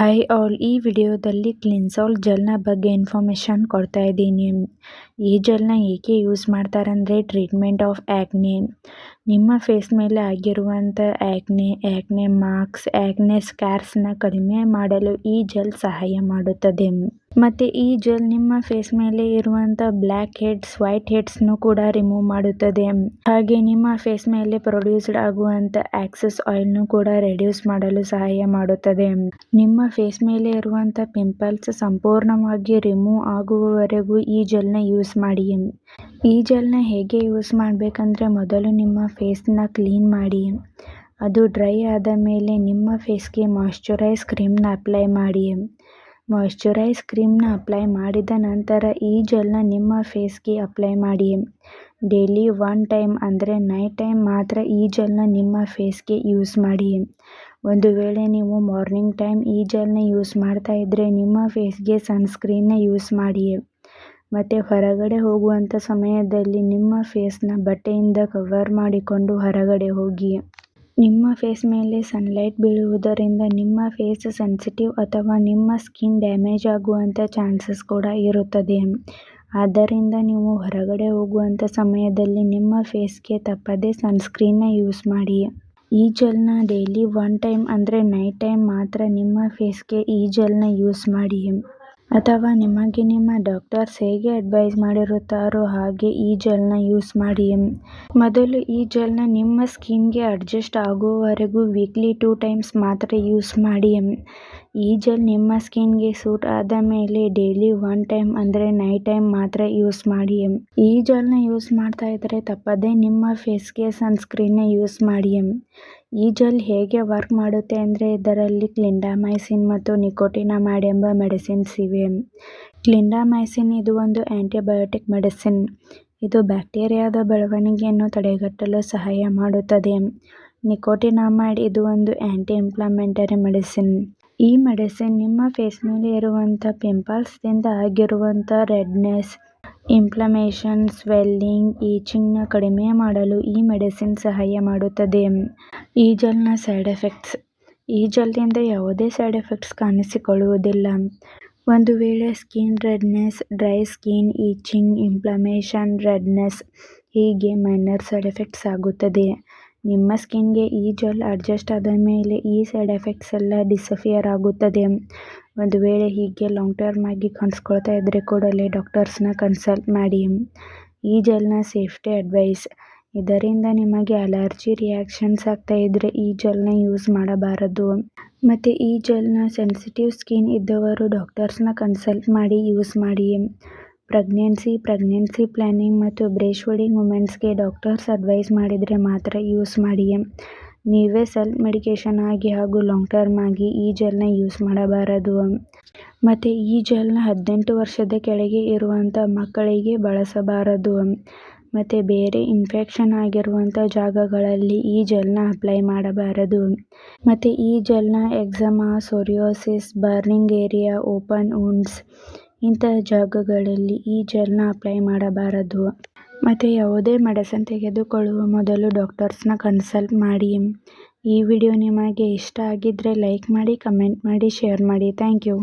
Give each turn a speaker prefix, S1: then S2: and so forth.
S1: Hi all ಈ ವಿಡಿಯೋದಲ್ಲಿ ಕ್ಲಿನ್ಸಾಲ್ ಜೆಲ್ನ ಬಗ್ಗೆ ಇನ್ಫಾರ್ಮೇಷನ್ ಕೊಡ್ತಾ ಇದ್ದೀನಿ. ಈ ಜೆಲ್ನ ಏಕೆ ಯೂಸ್ ಮಾಡ್ತಾರಂದರೆ ಟ್ರೀಟ್ಮೆಂಟ್ ಆಫ್ ಆ್ಯಕ್ನೆ ನಿಮ್ಮ ಫೇಸ್ ಮೇಲೆ ಆಗಿರುವಂಥ ಆ್ಯಕ್ನೆ ಆ್ಯಕ್ನೆ ಮಾರ್ಕ್ಸ್ ಆ್ಯಕ್ನೆ ಸ್ಕ್ಯಾರ್ಸ್ನ ಕಡಿಮೆ ಮಾಡಲು ಈ ಜೆಲ್ ಸಹಾಯ ಮಾಡುತ್ತದೆ. ಮತ್ತು ಈ ಜೆಲ್ ನಿಮ್ಮ ಫೇಸ್ ಮೇಲೆ ಇರುವಂಥ ಬ್ಲ್ಯಾಕ್ ಹೆಡ್ಸ್, ವೈಟ್ ಹೆಡ್ಸ್ನು ಕೂಡ ರಿಮೂವ್ ಮಾಡುತ್ತದೆ. ಹಾಗೆ ನಿಮ್ಮ ಫೇಸ್ ಮೇಲೆ ಪ್ರೊಡ್ಯೂಸ್ಡ್ ಆಗುವಂಥ ಆಕ್ಸಸ್ ಆಯಿಲ್ನು ಕೂಡ ರೆಡ್ಯೂಸ್ ಮಾಡಲು ಸಹಾಯ ಮಾಡುತ್ತದೆ. ನಿಮ್ಮ ಫೇಸ್ ಮೇಲೆ ಇರುವಂಥ ಪಿಂಪಲ್ಸ್ ಸಂಪೂರ್ಣವಾಗಿ ರಿಮೂವ್ ಆಗುವವರೆಗೂ ಈ ಜೆಲ್ನ ಯೂಸ್ ಮಾಡಿ. ಈ ಜೆಲ್ನ ಹೇಗೆ ಯೂಸ್ ಮಾಡಬೇಕಂದ್ರೆ ಮೊದಲು ನಿಮ್ಮ ಫೇಸ್ನ ಕ್ಲೀನ್ ಮಾಡಿ. ಅದು ಡ್ರೈ ಆದ ಮೇಲೆ ನಿಮ್ಮ ಫೇಸ್ಗೆ ಮಾಯಶ್ಚರೈಸ್ ಕ್ರೀಮ್ನ ಅಪ್ಲೈ ಮಾಡಿ. ಮಾಯ್ಶ್ಚರೈಸ್ ಕ್ರೀಮ್ನ ಅಪ್ಲೈ ಮಾಡಿದ ನಂತರ ಈ ಜೆಲ್ನ ನಿಮ್ಮ ಫೇಸ್ಗೆ ಅಪ್ಲೈ ಮಾಡಿ. ಡೈಲಿ ಒನ್ ಟೈಮ್ ಅಂದರೆ ನೈಟ್ ಟೈಮ್ ಮಾತ್ರ ಈ ಜೆಲ್ನ ನಿಮ್ಮ ಫೇಸ್ಗೆ ಯೂಸ್ ಮಾಡಿ. ಒಂದು ವೇಳೆ ನೀವು ಮಾರ್ನಿಂಗ್ ಟೈಮ್ ಈ ಜೆಲ್ನ ಯೂಸ್ ಮಾಡ್ತಾ ಇದ್ದರೆ ನಿಮ್ಮ ಫೇಸ್ಗೆ ಸನ್ಸ್ಕ್ರೀನ್ನ ಯೂಸ್ ಮಾಡಿ. ಮತ್ತು ಹೊರಗಡೆ ಹೋಗುವಂಥ ಸಮಯದಲ್ಲಿ ನಿಮ್ಮ ಫೇಸ್ನ ಬಟ್ಟೆಯಿಂದ ಕವರ್ ಮಾಡಿಕೊಂಡು ಹೊರಗಡೆ ಹೋಗಿ. ನಿಮ್ಮ ಫೇಸ್ ಮೇಲೆ ಸನ್ಲೈಟ್ ಬೀಳುವುದರಿಂದ ನಿಮ್ಮ ಫೇಸ್ ಸೆನ್ಸಿಟಿವ್ ಅಥವಾ ನಿಮ್ಮ ಸ್ಕಿನ್ ಡ್ಯಾಮೇಜ್ ಆಗುವಂಥ ಚಾನ್ಸಸ್ ಕೂಡ ಇರುತ್ತದೆ. ಆದ್ದರಿಂದ ನೀವು ಹೊರಗಡೆ ಹೋಗುವಂಥ ಸಮಯದಲ್ಲಿ ನಿಮ್ಮ ಫೇಸ್ಗೆ ತಪ್ಪದೇ ಸನ್ಸ್ಕ್ರೀನ್ನ ಯೂಸ್ ಮಾಡಿ. ಈ ಜೆಲ್ನ ಡೈಲಿ ಒನ್ ಟೈಮ್ ಅಂದರೆ ನೈಟ್ ಟೈಮ್ ಮಾತ್ರ ನಿಮ್ಮ ಫೇಸ್ಗೆ ಈ ಜೆಲ್ನ ಯೂಸ್ ಮಾಡಿ. ಅಥವಾ ನಿಮಗೆ ನಿಮ್ಮ ಡಾಕ್ಟರ್ಸ್ ಹೇಗೆ ಅಡ್ವೈಸ್ ಮಾಡಿರುತ್ತಾರೋ ಹಾಗೆ ಈ ಜೆಲ್ನ ಯೂಸ್ ಮಾಡಿ ಮೊದಲು ಈ ಜೆಲ್ನ ನಿಮ್ಮ ಸ್ಕಿನ್ಗೆ ಅಡ್ಜಸ್ಟ್ ಆಗುವವರೆಗೂ ವೀಕ್ಲಿ ಟೂ ಟೈಮ್ಸ್ ಮಾತ್ರ ಯೂಸ್ ಮಾಡಿ ಈ ಜೆಲ್ ನಿಮ್ಮ ಸ್ಕಿನ್ಗೆ ಸೂಟ್ ಆದ ಮೇಲೆ ಡೈಲಿ ಒನ್ ಟೈಮ್ ಅಂದರೆ ನೈಟ್ ಟೈಮ್ ಮಾತ್ರ ಯೂಸ್ ಮಾಡಿ ಈ ಜೆಲ್ನ ಯೂಸ್ ಮಾಡ್ತಾ ಇದ್ದರೆ ತಪ್ಪದೇ ನಿಮ್ಮ ಫೇಸ್ಗೆ ಸನ್ಸ್ಕ್ರೀನ್ನ ಯೂಸ್ ಮಾಡಿ ಈ ಜೆಲ್ ಹೇಗೆ ವರ್ಕ್ ಮಾಡುತ್ತೆ ಅಂದರೆ ಇದರಲ್ಲಿ ಕ್ಲಿಂಡಾಮೈಸಿನ್ ಮತ್ತು ನಿಕೋಟಿನಮೈಡ್ ಎಂಬ ಮೆಡಿಸಿನ್ಸ್ ಇವೆ ಕ್ಲಿಂಡಾಮೈಸಿನ್ ಇದು ಒಂದು ಆ್ಯಂಟಿಬಯೋಟಿಕ್ ಮೆಡಿಸಿನ್. ಇದು ಬ್ಯಾಕ್ಟೀರಿಯಾದ ಬೆಳವಣಿಗೆಯನ್ನು ತಡೆಗಟ್ಟಲು ಸಹಾಯ ಮಾಡುತ್ತದೆ ನಿಕೋಟಿನಾಮೈಡ್ ಇದು ಒಂದು ಆ್ಯಂಟಿ ಇಂಪ್ಲಮೆಂಟರಿ ಮೆಡಿಸಿನ್. ಈ ಮೆಡಿಸಿನ್ ನಿಮ್ಮ ಫೇಸ್ ಮೇಲೆ ಇರುವಂಥ ಪಿಂಪಲ್ಸ್ದಿಂದ ಆಗಿರುವಂಥ ರೆಡ್ನೆಸ್, ಇನ್ಫ್ಲಮೇಷನ್, ಸ್ವೆಲ್ಲಿಂಗ್, ಈಚಿಂಗ್ನ ಕಡಿಮೆ ಮಾಡಲು ಈ ಮೆಡಿಸಿನ್ ಸಹಾಯ ಮಾಡುತ್ತದೆ. ಈ ಜೆಲ್ನ ಸೈಡ್ ಎಫೆಕ್ಟ್ಸ್. ಈ ಜೆಲ್ನಿಂದ ಯಾವುದೇ ಸೈಡ್ ಎಫೆಕ್ಟ್ಸ್ ಕಾಣಿಸಿಕೊಳ್ಳುವುದಿಲ್ಲ. ಒಂದು ವೇಳೆ skin redness, dry skin, itching, inflammation, redness ಹೀಗೆ ಮೈನರ್ ಸೈಡ್ ಎಫೆಕ್ಟ್ಸ್ ಆಗುತ್ತದೆ. ನಿಮ್ಮ ಸ್ಕಿನ್ಗೆ ಈ ಜೆಲ್ ಅಡ್ಜಸ್ಟ್ ಆದ ಮೇಲೆ ಈ ಸೈಡ್ ಎಫೆಕ್ಟ್ಸ್ ಎಲ್ಲ ಡಿಸಫಿಯರ್ ಆಗುತ್ತದೆ. ಒಂದು ವೇಳೆ ಹೀಗೆ ಲಾಂಗ್ ಟರ್ಮ್ ಆಗಿ ಕಾಣಿಸ್ಕೊಳ್ತಾ ಇದ್ದರೆ ಕೂಡಲೇ ಡಾಕ್ಟರ್ಸ್ನ ಕನ್ಸಲ್ಟ್ ಮಾಡಿ. ಈ ಜೆಲ್ನ ಸೇಫ್ಟಿ ಅಡ್ವೈಸ್. ಇದರಿಂದ ನಿಮಗೆ ಅಲರ್ಜಿ ರಿಯಾಕ್ಷನ್ಸ್ ಆಗ್ತಾ ಇದ್ದರೆ ಈ ಜೆಲ್ನ ಯೂಸ್ ಮಾಡಬಾರದು. ಮತ್ತು ಈ ಜೆಲ್ನ ಸೆನ್ಸಿಟಿವ್ ಸ್ಕಿನ್ ಇದ್ದವರು ಡಾಕ್ಟರ್ಸ್ನ ಕನ್ಸಲ್ಟ್ ಮಾಡಿ ಯೂಸ್ ಮಾಡಿ. ಪ್ರೆಗ್ನೆನ್ಸಿ ಪ್ರೆಗ್ನೆನ್ಸಿ ಪ್ಲ್ಯಾನಿಂಗ್ ಮತ್ತು ಬ್ರೇಸ್ಟ್ ಫೀಡಿಂಗ್ ವುಮೆನ್ಸ್ಗೆ ಡಾಕ್ಟರ್ಸ್ ಅಡ್ವೈಸ್ ಮಾಡಿದರೆ ಮಾತ್ರ ಯೂಸ್ ಮಾಡಿ ನೀವೇ ಸೆಲ್ಫ್ ಮೆಡಿಕೇಷನ್ ಆಗಿ ಹಾಗೂ ಲಾಂಗ್ ಟರ್ಮ್ ಆಗಿ ಈ ಜೆಲ್ನ ಯೂಸ್ ಮಾಡಬಾರದು. ಮತ್ತು ಈ ಜೆಲ್ನ ಹದಿನೆಂಟು ವರ್ಷದ ಕೆಳಗೆ ಇರುವಂಥ ಮಕ್ಕಳಿಗೆ ಬಳಸಬಾರದು. ಮತ್ತು ಬೇರೆ ಇನ್ಫೆಕ್ಷನ್ ಆಗಿರುವಂಥ ಜಾಗಗಳಲ್ಲಿ ಈ ಜೆಲ್ನ ಅಪ್ಲೈ ಮಾಡಬಾರದು. ಮತ್ತು ಈ ಜೆಲ್ನ eczema, psoriasis, burning area, open wounds ಇಂತಹ ಜಾಗಗಳಲ್ಲಿ ಈ ಜೆಲ್ನ ಅಪ್ಲೈ ಮಾಡಬಾರದು. ಮತ್ತು ಯಾವುದೇ ಮೆಡಿಸನ್ ತೆಗೆದುಕೊಳ್ಳುವ ಮೊದಲು ಡಾಕ್ಟರ್ಸ್ನ ಕನ್ಸಲ್ಟ್ ಮಾಡಿ. ಈ ವಿಡಿಯೋ ನಿಮಗೆ ಇಷ್ಟ ಆಗಿದ್ದರೆ ಲೈಕ್ ಮಾಡಿ, ಕಮೆಂಟ್ ಮಾಡಿ, ಶೇರ್ ಮಾಡಿ. Thank you.